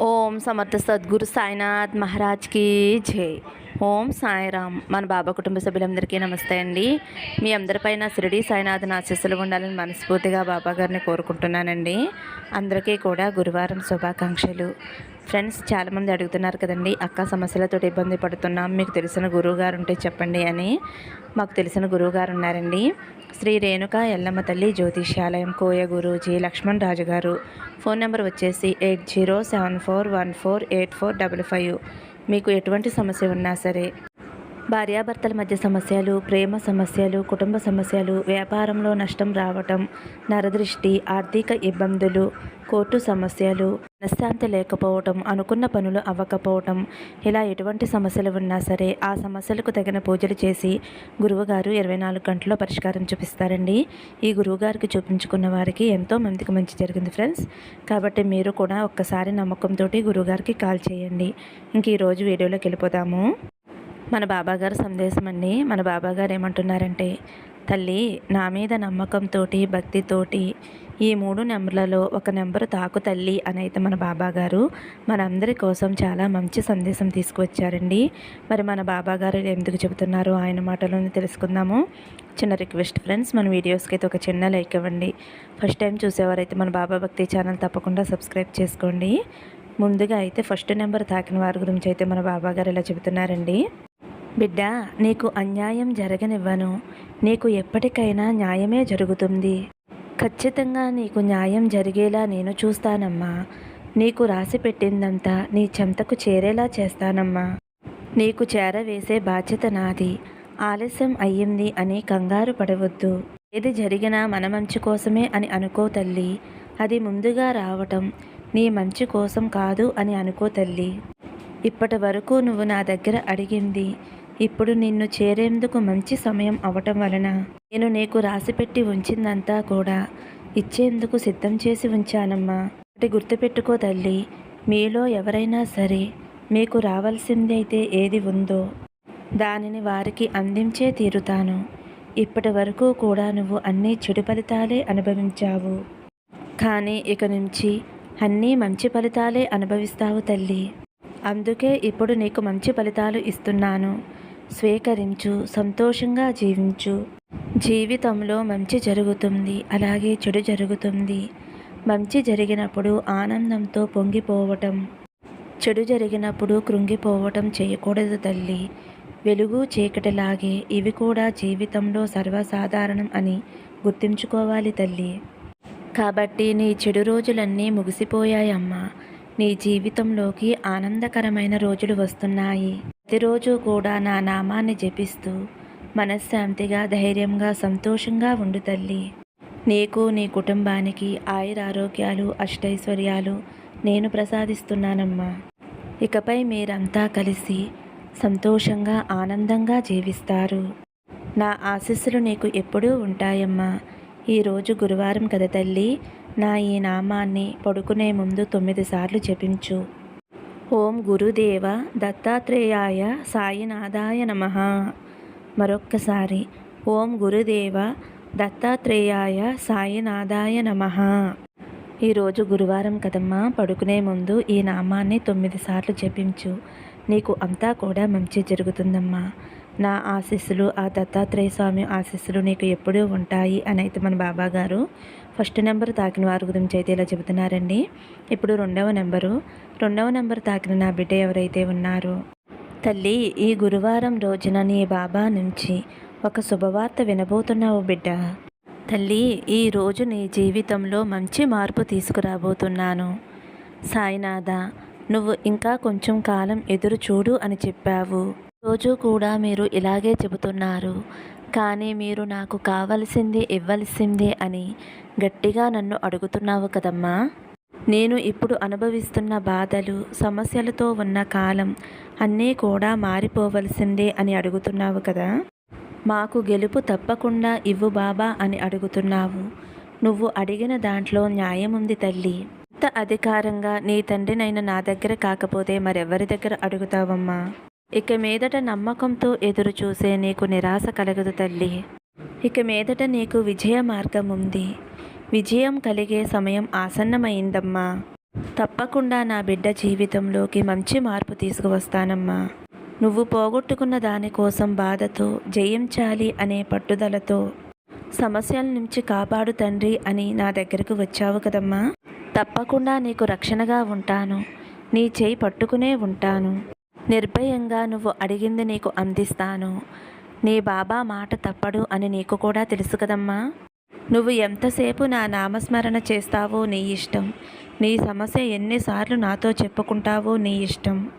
ఓం సమర్థ సద్గురు సాయినాథ్ మహారాజ్కి జై ఓం సాయిరామ్. మన బాబా కుటుంబ సభ్యులందరికీ నమస్తే అండి. మీ అందరిపైన షిరిడి సాయినాథన్ ఆశీస్సులు ఉండాలని మనస్ఫూర్తిగా బాబా గారిని కోరుకుంటున్నానండి. అందరికీ కూడా గురువారం శుభాకాంక్షలు. ఫ్రెండ్స్ చాలామంది అడుగుతున్నారు కదండి అక్క సమస్యలతో ఇబ్బంది పడుతున్నాం మీకు తెలిసిన గురువు గారు ఉంటే చెప్పండి అని. మాకు తెలిసిన గురువు గారు ఉన్నారండి. శ్రీ రేణుక ఎల్లమ్మ తల్లి జ్యోతిష్యాలయం కోయ గురూజీ లక్ష్మణ్ రాజు గారు ఫోన్ నెంబర్ వచ్చేసి eight zero seven four one four eight four double five. మీకు ఎటువంటి సమస్య ఉన్నా సరే భార్యాభర్తల మధ్య సమస్యలు ప్రేమ సమస్యలు కుటుంబ సమస్యలు వ్యాపారంలో నష్టం రావటం నరదృష్టి ఆర్థిక ఇబ్బందులు కోర్టు సమస్యలు మనశ్శాంతి లేకపోవటం అనుకున్న పనులు అవ్వకపోవటం ఇలా ఎటువంటి సమస్యలు ఉన్నా సరే ఆ సమస్యలకు తగిన పూజలు చేసి గురువుగారు ఇరవై నాలుగు గంటల్లో పరిష్కారం చూపిస్తారండి. ఈ గురువుగారికి చూపించుకున్న వారికి ఎంతో మందికి మంచి జరిగింది ఫ్రెండ్స్. కాబట్టి మీరు కూడా ఒక్కసారి నమ్మకంతో గురువుగారికి కాల్ చేయండి. ఇంక ఈరోజు వీడియోలోకి వెళ్ళిపోదాము. మన బాబాగారు సందేశం అండి. మన బాబాగారు ఏమంటున్నారంటే తల్లి నా మీద నమ్మకంతోటి భక్తితోటి ఈ మూడు నెంబర్లలో ఒక నెంబరు తాకు తల్లి అని అయితే మన బాబాగారు మనందరి కోసం చాలా మంచి సందేశం తీసుకువచ్చారండి. మరి మన బాబాగారు ఎందుకు చెబుతున్నారో ఆయన మాటలోనే తెలుసుకుందాము. చిన్న రిక్వెస్ట్ ఫ్రెండ్స్ మన వీడియోస్కి అయితే ఒక చిన్న లైక్ ఇవ్వండి. ఫస్ట్ టైం చూసేవారైతే మన బాబా భక్తి ఛానల్ తప్పకుండా సబ్స్క్రైబ్ చేసుకోండి. ముందుగా అయితే ఫస్ట్ నెంబర్ తాకిన వారి గురించి అయితే మన బాబాగారు ఇలా చెబుతున్నారండి. బిడ్డ నీకు అన్యాయం జరగనివ్వను. నీకు ఎప్పటికైనా న్యాయమే జరుగుతుంది. ఖచ్చితంగా నీకు న్యాయం జరిగేలా నేను చూస్తానమ్మా. నీకు రాసి పెట్టిందంతా నీ చెంతకు చేరేలా చేస్తానమ్మా. నీకు చేరవేసే బాధ్యత నాది. ఆలస్యం అయ్యింది అని కంగారు పడవద్దు. ఏది జరిగినా మన మంచి కోసమే అని అనుకో తల్లి. అది ముందుగా రావటం నీ మంచి కోసం కాదు అని అనుకో తల్లి. ఇప్పటి వరకు నువ్వు నా దగ్గర అడిగింది. ఇప్పుడు నిన్ను చేరేందుకు మంచి సమయం అవటం వలన నేను నీకు రాసిపెట్టి ఉంచిందంతా కూడా ఇచ్చేందుకు సిద్ధం చేసి ఉంచానమ్మా. ఒకటి గుర్తుపెట్టుకో తల్లి మీలో ఎవరైనా సరే మీకు రావాల్సింది అయితే ఏది ఉందో దానిని వారికి అందించే తీరుతాను. ఇప్పటి వరకు కూడా నువ్వు అన్ని చెడు ఫలితాలే అనుభవించావు. కానీ ఇక నుంచి అన్నీ మంచి ఫలితాలే అనుభవిస్తావు తల్లి. అందుకే ఇప్పుడు నీకు మంచి ఫలితాలు ఇస్తున్నాను. స్వీకరించు సంతోషంగా జీవించు. జీవితంలో మంచి జరుగుతుంది అలాగే చెడు జరుగుతుంది. మంచి జరిగినప్పుడు ఆనందంతో పొంగిపోవటం. చెడు జరిగినప్పుడు కృంగిపోవటం చేయకూడదు తల్లి. వెలుగు చీకటిలాగే ఇవి కూడా జీవితంలో సర్వసాధారణం అని గుర్తుంచుకోవాలి తల్లి. కాబట్టి నీ చెడు రోజులన్నీ ముగిసిపోయాయమ్మా. నీ జీవితంలోకి ఆనందకరమైన రోజులు వస్తున్నాయి. ప్రతిరోజు కూడా నా నామాన్ని జపిస్తూ మనశ్శాంతిగా ధైర్యంగా సంతోషంగా ఉండు తల్లి. నీకు నీ కుటుంబానికి ఆయురారోగ్యాలు అష్టైశ్వర్యాలు నేను ప్రసాదిస్తున్నానమ్మా. ఇకపై మీరంతా కలిసి సంతోషంగా ఆనందంగా జీవిస్తారు. నా ఆశీస్సులు నీకు ఎప్పుడూ ఉంటాయమ్మా. ఈరోజు గురువారం కదా తల్లి? నా ఈ నామాన్ని పడుకునే ముందు తొమ్మిది సార్లు జపించు. ఓం గురుదేవ దత్తాత్రేయాయ సాయినాథాయ నమ. మరొక్కసారి ఓం గురుదేవ దత్తాత్రేయాయ సాయినాథాయ నమ. ఈరోజు గురువారం కదమ్మా పడుకునే ముందు ఈ నామాన్ని తొమ్మిది సార్లు జపించు. నీకు అంతా కూడా మంచి జరుగుతుందమ్మా. నా ఆశీస్సులు ఆ దత్తాత్రేయ స్వామి ఆశీస్సులు నీకు ఎప్పుడూ ఉంటాయి అని అయితే మన బాబాగారు ఫస్ట్ నెంబర్ తాకిన వారి గురించి అయితే ఇలా చెబుతున్నారండి. ఇప్పుడు రెండవ నెంబరు. రెండవ నెంబర్ తాకిన నా బిడ్డ ఎవరైతే ఉన్నారో? తల్లి ఈ గురువారం రోజున నీ బాబా నుంచి ఒక శుభవార్త వినబోతున్నావు బిడ్డ. తల్లి ఈ రోజు నీ జీవితంలో మంచి మార్పు తీసుకురాబోతున్నాను. సాయినాథ నువ్వు ఇంకా కొంచెం కాలం ఎదురు చూడు అని చెప్పావు. రోజు కూడా మీరు ఇలాగే చెబుతున్నారు. కానీ మీరు నాకు కావలసింది ఇవ్వాల్సిందే అని గట్టిగా నన్ను అడుగుతున్నావు కదమ్మా. నేను ఇప్పుడు అనుభవిస్తున్న బాధలు సమస్యలతో ఉన్న కాలం అన్నీ కూడా మారిపోవలసిందే అని అడుగుతున్నావు కదా. మాకు గెలుపు తప్పకుండా ఇవ్వు బాబా అని అడుగుతున్నావు. నువ్వు అడిగిన దాంట్లో న్యాయం ఉంది తల్లి. ఇంత అధికారంగా నీ తండ్రినైనా నా దగ్గర కాకపోతే మరెవరి దగ్గర అడుగుతావమ్మా? ఇక మీదట నమ్మకంతో ఎదురు చూసే నీకు నిరాశ కలగదు తల్లి. ఇక మీదట నీకు విజయ మార్గం ఉంది. విజయం కలిగే సమయం ఆసన్నమైందమ్మా. తప్పకుండా నా బిడ్డ జీవితంలోకి మంచి మార్పు తీసుకువస్తానమ్మా. నువ్వు పోగొట్టుకున్న దానికోసం బాధతో జయించాలి అనే పట్టుదలతో సమస్యల నుంచి కాపాడు తండ్రి అని నా దగ్గరకు వచ్చావు కదమ్మా. తప్పకుండా నీకు రక్షణగా ఉంటాను. నీ చేయి పట్టుకునే ఉంటాను. నిర్భయంగా నువ్వు అడిగింది నీకు అందిస్తాను. నీ బాబా మాట తప్పడు అని నీకు కూడా తెలుసు కదమ్మా. నువ్వు ఎంతసేపు నా నామస్మరణ చేస్తావో నీ ఇష్టం. నీ సమస్య ఎన్నిసార్లు నాతో చెప్పుకుంటావో నీ ఇష్టం.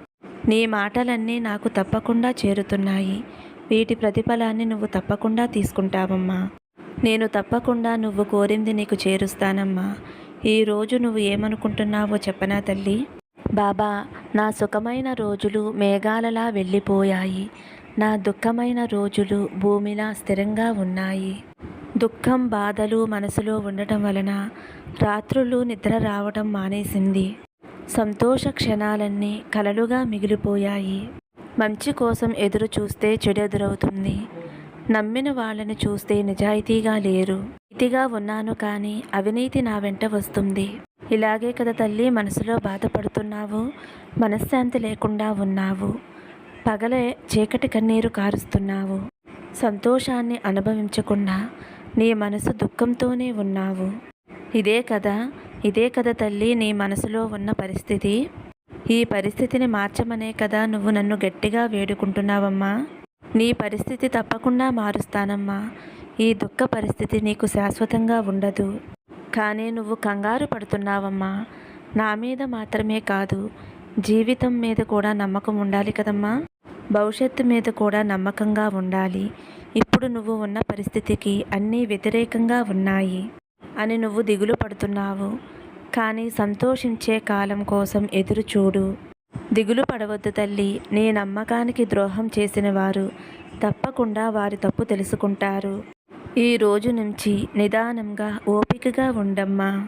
నీ మాటలన్నీ నాకు తప్పకుండా చేరుతున్నాయి. వీటి ప్రతిఫలాన్ని నువ్వు తప్పకుండా తీసుకుంటావమ్మా. నేను తప్పకుండా నువ్వు కోరింది నీకు చేరుస్తానమ్మా. ఈరోజు నువ్వు ఏమనుకుంటున్నావో చెప్పనా తల్లి? బాబా నా సుఖమైన రోజులు మేఘాలలా వెళ్ళిపోయాయి. నా దుఃఖమైన రోజులు భూమిలా స్థిరంగా ఉన్నాయి. దుఃఖం బాధలు మనసులో ఉండటం వలన రాత్రులు నిద్ర రావటం మానేసింది. సంతోష క్షణాలన్నీ కలలుగా మిగిలిపోయాయి. మంచి కోసం ఎదురు చూస్తే చెడు ఎదురవుతుంది. నమ్మిన వాళ్ళని చూస్తే నిజాయితీగా లేరు. నీతిగా ఉన్నాను కానీ అవినీతి నా వెంట వస్తుంది. ఇలాగే కదా తల్లి మనసులో బాధపడుతున్నావు? మనశ్శాంతి లేకుండా ఉన్నావు. పగలే చీకటి కన్నీరు కారుస్తున్నావు. సంతోషాన్ని అనుభవించకుండా నీ మనసు దుఃఖంతోనే ఉన్నావు. ఇదే కదా ఇదే కదా తల్లి నీ మనసులో ఉన్న పరిస్థితి. ఈ పరిస్థితిని మార్చమనే కదా నువ్వు నన్ను గట్టిగా వేడుకుంటున్నావమ్మా. నీ పరిస్థితి తప్పకుండా మారుస్తానమ్మా. ఈ దుఃఖ పరిస్థితి నీకు శాశ్వతంగా ఉండదు. కానీ నువ్వు కంగారు పడుతున్నావమ్మా. నా మీద మాత్రమే కాదు జీవితం మీద కూడా నమ్మకం ఉండాలి కదమ్మా. భవిష్యత్తు మీద కూడా నమ్మకంగా ఉండాలి. ఇప్పుడు నువ్వు ఉన్న పరిస్థితికి అన్నీ వ్యతిరేకంగా ఉన్నాయి అని నువ్వు దిగులు పడుతున్నావు. కానీ సంతోషించే కాలం కోసం ఎదురు చూడు. దిగులు పడవద్దు తల్లి. నీ నమ్మకానికి ద్రోహం చేసిన వారు తప్పకుండా వారి తప్పు తెలుసుకుంటారు. ఈ రోజు నుంచి నిదానంగా ఓపికగా ఉండమ్మా.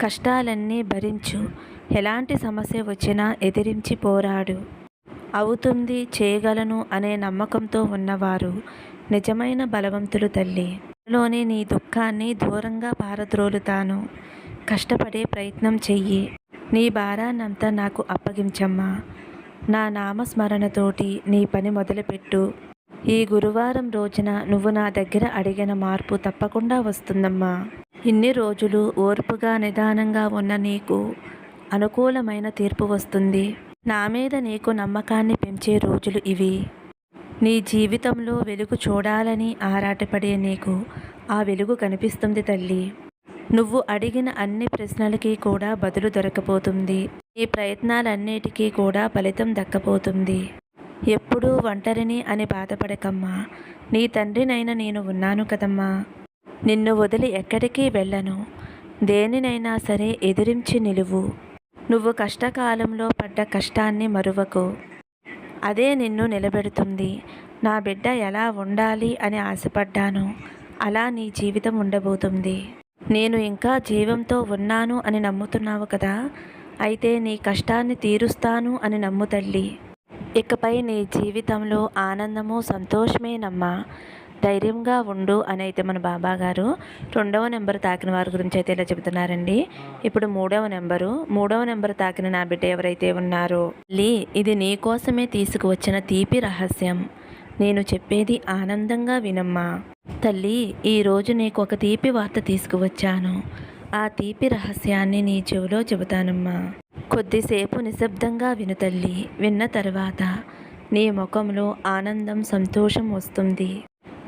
కష్టాలన్నీ భరించు. ఎలాంటి సమస్య వచ్చినా ఎదిరించి పోరాడు. అవుతుంది చేయగలను అనే నమ్మకంతో ఉన్నవారు నిజమైన బలవంతులు తల్లి. లోని నీ దుఃఖాన్ని దూరంగా పారద్రోలుతాను. కష్టపడే ప్రయత్నం చెయ్యి. నీ భారాన్నంతా నాకు అప్పగించమ్మా. నా నామస్మరణతోటి నీ పని మొదలుపెట్టు. ఈ గురువారం రోజున నువ్వు నా దగ్గర అడిగిన మార్పు తప్పకుండా వస్తుందమ్మా. ఇన్ని రోజులు ఓర్పుగా నిదానంగా ఉన్న నీకు అనుకూలమైన తీర్పు వస్తుంది. నా మీద నీకు నమ్మకాన్ని పెంచే రోజులు ఇవి. నీ జీవితంలో వెలుగు చూడాలని ఆరాటపడే నీకు ఆ వెలుగు కనిపిస్తుంది తల్లి. నువ్వు అడిగిన అన్ని ప్రశ్నలకి కూడా బదులు దొరకపోతుంది. ఈ ప్రయత్నాలన్నిటికీ కూడా ఫలితం దక్కపోతుంది. ఎప్పుడూ ఒంటరిని అని బాధపడకమ్మా. నీ తండ్రినైనా నేను ఉన్నాను కదమ్మా. నిన్ను వదిలి ఎక్కడికి వెళ్ళను. దేనినైనా సరే ఎదిరించి నిలువు. నువ్వు కష్టకాలంలో పడ్డ కష్టాన్ని మరువకు. అదే నిన్ను నిలబెడుతుంది. నా బిడ్డ ఎలా ఉండాలి అని ఆశపడ్డాను. అలా నీ జీవితం ఉండబోతుంది. నేను ఇంకా జీవంతో ఉన్నాను అని నమ్ముతున్నావు కదా. అయితే నీ కష్టాన్ని తీరుస్తాను అని నమ్ము తల్లి. ఇకపై నీ జీవితంలో ఆనందము సంతోషమేనమ్మా. ధైర్యంగా ఉండు అని అయితే మన బాబా గారు రెండవ నెంబర్ తాకిన వారి గురించి అయితే ఇలా చెబుతున్నారండి. ఇప్పుడు మూడవ నెంబరు. మూడవ నెంబర్ తాకిన నా బిడ్డ ఎవరైతే ఉన్నారో లీ ఇది నీ కోసమే తీసుకువచ్చిన తీపి రహస్యం. నేను చెప్పేది ఆనందంగా వినమ్మా. తల్లి ఈరోజు నీకు ఒక తీపి వార్త తీసుకువచ్చాను. ఆ తీపి రహస్యాన్ని నీ చెవిలో చెబుతానమ్మా. కొద్దిసేపు నిశ్శబ్దంగా విను తల్లి. విన్న తర్వాత నీ ముఖంలో ఆనందం సంతోషం వస్తుంది.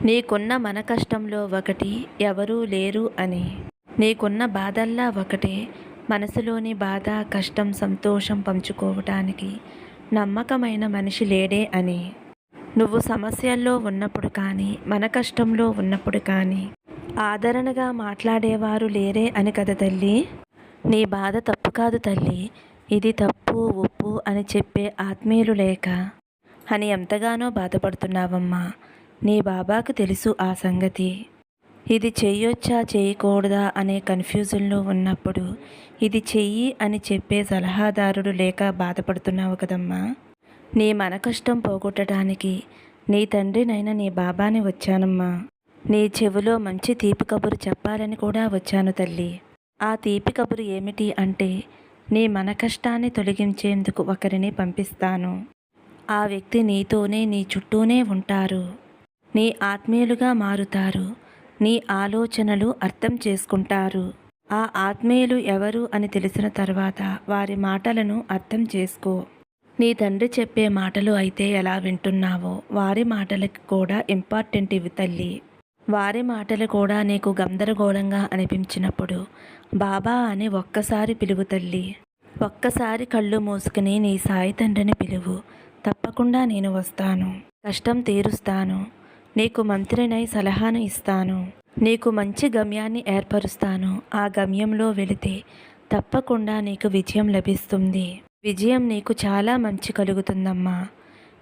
నీకున్న మన కష్టంలో ఒకటి ఎవరూ లేరు అని. నీకున్న బాధల్లా ఒకటే మనసులోని బాధ కష్టం సంతోషం పంచుకోవటానికి నమ్మకమైన మనిషి లేడే అని. నువ్వు సమస్యల్లో ఉన్నప్పుడు కానీ మన కష్టంలో ఉన్నప్పుడు కానీ ఆదరణగా మాట్లాడేవారు లేరే అని కదా తల్లి. నీ బాధ తప్పు కాదు తల్లి. ఇది తప్పు ఒప్పు అని చెప్పే ఆత్మీయులు లేక. అని ఎంతగానో బాధపడుతున్నావమ్మా. నీ బాబాకు తెలుసు ఆ సంగతి. ఇది చెయ్యొచ్చా చేయకూడదా అనే కన్ఫ్యూజన్లో ఉన్నప్పుడు ఇది చెయ్యి అని చెప్పే సలహాదారుడు లేక బాధపడుతున్నావు కదమ్మా. నీ మన కష్టం పోగొట్టడానికి నీ తండ్రినైనా నీ బాబాని వచ్చానమ్మా. నీ చెవిలో మంచి తీపి కబురు చెప్పాలని కూడా వచ్చాను తల్లి. ఆ తీపి కబురు ఏమిటి అంటే నీ మన కష్టాన్ని తొలగించేందుకు ఒకరిని పంపిస్తాను. ఆ వ్యక్తి నీతోనే నీ చుట్టూనే ఉంటారు. నీ ఆత్మీయులుగా మారుతారు. నీ ఆలోచనలు అర్థం చేసుకుంటారు. ఆ ఆత్మీయులు ఎవరు అని తెలిసిన తర్వాత వారి మాటలను అర్థం చేసుకో. నీ తండ్రి చెప్పే మాటలు అయితే ఎలా వింటున్నావో వారి మాటలకు కూడా ఇంపార్టెంట్ ఇవి తల్లి. వారి మాటలు కూడా నీకు గందరగోళంగా అనిపించినప్పుడు బాబా అని ఒక్కసారి పిలువు తల్లి. ఒక్కసారి కళ్ళు మూసుకుని నీ సాయి తండ్రిని పిలువు. తప్పకుండా నేను వస్తాను. కష్టం తీరుస్తాను. నీకు మంత్రినై సలహాను ఇస్తాను. నీకు మంచి గమ్యాన్ని ఏర్పరుస్తాను. ఆ గమ్యంలో వెళితే తప్పకుండా నీకు విజయం లభిస్తుంది. విజయం నీకు చాలా మంచి కలుగుతుందమ్మా.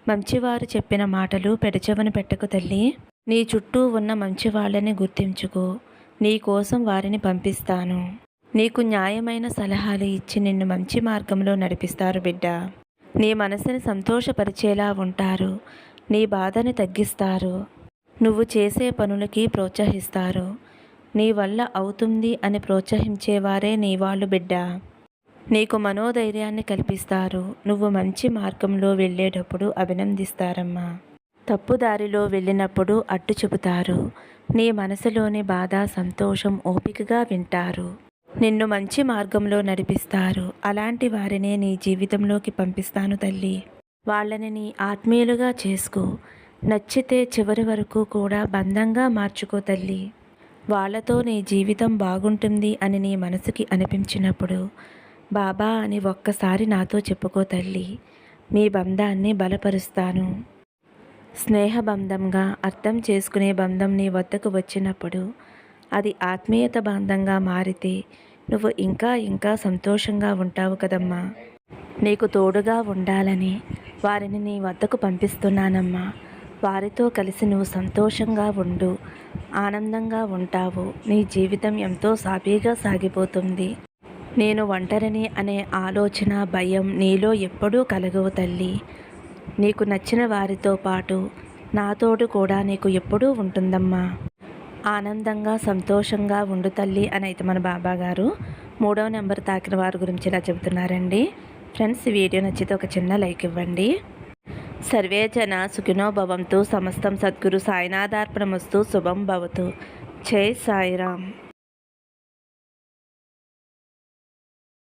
మంచివారు చెప్పిన మాటలు పెడచెవన పెట్టకు తల్లి. నీ చుట్టూ ఉన్న మంచి వాళ్ళని గుర్తించుకో. నీ కోసం వారిని పంపిస్తాను. నీకు న్యాయమైన సలహాలు ఇచ్చి నిన్ను మంచి మార్గంలో నడిపిస్తారు బిడ్డ. నీ మనసుని సంతోషపరిచేలా ఉంటారు. నీ బాధని తగ్గిస్తారు. నువ్వు చేసే పనులకి ప్రోత్సహిస్తారు. నీ వల్ల అవుతుంది అని ప్రోత్సహించేవారే నీ వాళ్ళు బిడ్డ. నీకు మనోధైర్యాన్ని కల్పిస్తారు. నువ్వు మంచి మార్గంలో వెళ్ళేటప్పుడు అభినందిస్తారమ్మా. తప్పు దారిలో వెళ్ళినప్పుడు అడ్డు చెబుతారు. నీ మనసులోని బాధ సంతోషం ఓపికగా వింటారు. నిన్ను మంచి మార్గంలో నడిపిస్తారు. అలాంటి వారినే నీ జీవితంలోకి పంపిస్తాను తల్లి. వాళ్ళని నీ ఆత్మీయులుగా చేసుకో. నచ్చితే చివరి వరకు కూడా బంధంగా మార్చుకో తల్లి. వాళ్ళతో నీ జీవితం బాగుంటుంది అని నీ మనసుకి అనిపించినప్పుడు బాబా అని ఒక్కసారి నాతో చెప్పుకో తల్లి. మీ బంధాన్ని బలపరుస్తాను. స్నేహ బంధంగా అర్థం చేసుకునే బంధం నీ వద్దకు వచ్చినప్పుడు అది ఆత్మీయత బంధంగా మారితే నువ్వు ఇంకా ఇంకా సంతోషంగా ఉంటావు కదమ్మా. నీకు తోడుగా ఉండాలని వారిని నీ వద్దకు పంపిస్తున్నానమ్మా. వారితో కలిసి నువ్వు సంతోషంగా ఉండు ఆనందంగా ఉంటావు. నీ జీవితం ఎంతో సాఫీగా సాగిపోతుంది. నేను ఒంటరిని అనే ఆలోచన భయం నీలో ఎప్పుడూ కలగవు తల్లి. నీకు నచ్చిన వారితో పాటు నాతోడు కూడా నీకు ఎప్పుడూ ఉంటుందమ్మా. ఆనందంగా సంతోషంగా ఉండు తల్లి అని అయితే మన బాబా గారు మూడవ నెంబర్ తాకిన వారి గురించి ఇలా చెబుతున్నారండి. ఫ్రెండ్స్ వీడియో నచ్చితే ఒక చిన్న లైక్ ఇవ్వండి. సర్వే జన సుఖినో భవంతు సమస్తం సద్గురు సాయినాథార్పణమస్తు శుభం భవతు. జై సాయిరామ్.